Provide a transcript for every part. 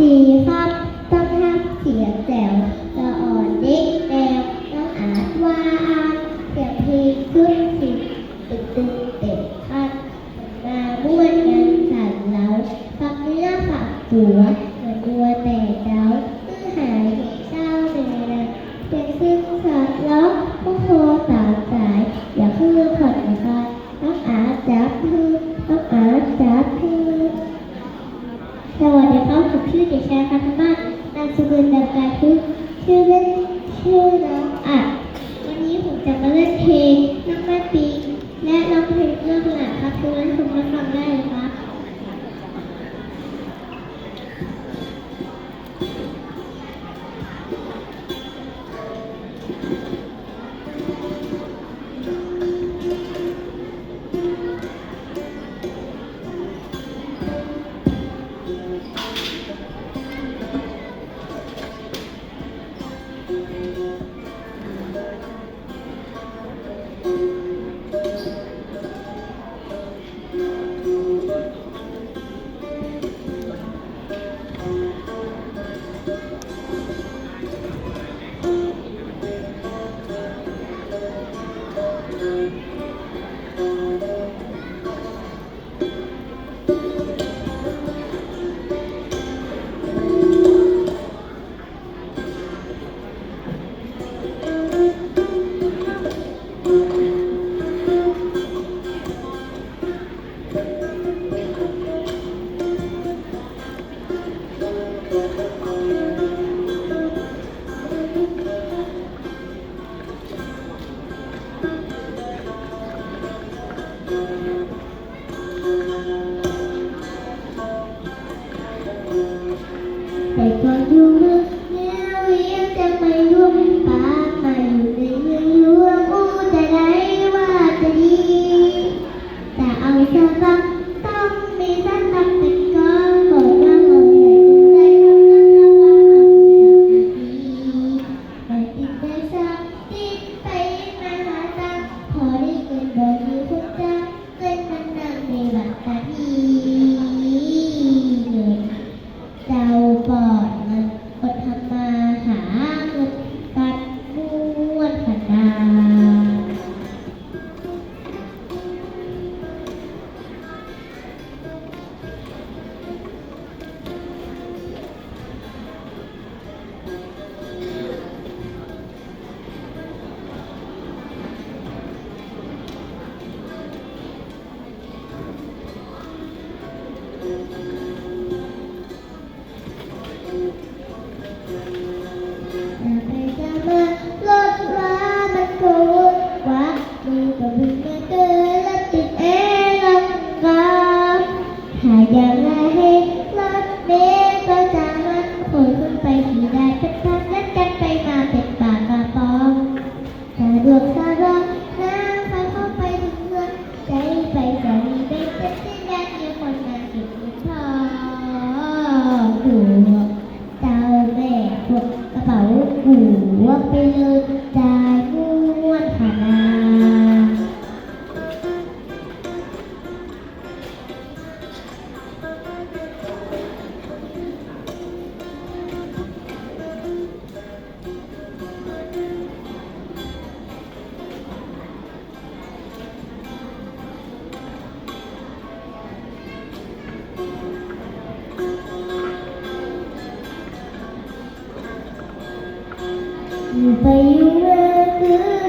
ดีครับ ต้องห้ามเสียงแจ๋วจะอ่อนเด็กแอวต้องอาจว่าเสียพีงขึ้นสิตึกตึ อเด็กชายครัฒนาศนามสกุลดับการพึกชื่อเล่นชื่อน้องอะวันนี้ผมจะมาเล่นเพลงน้องแม่ปี และน้องเพลงเรื่องหลักครับทุกท่านชมรัฟังได้เลยครับ Maju. ra cách ഉപയുവകൂ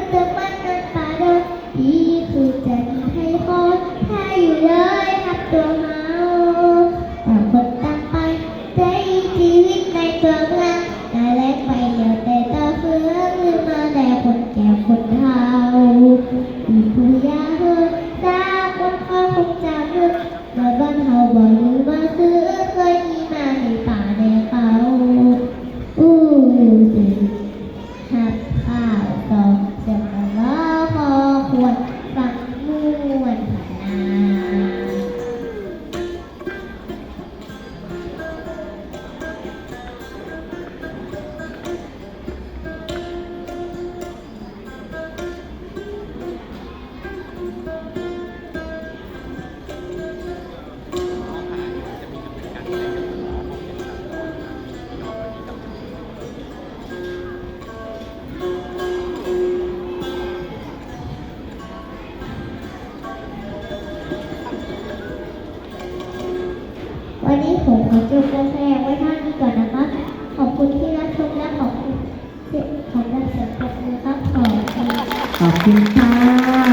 วันนี้ผมขอจบการแสดงไว้เท่า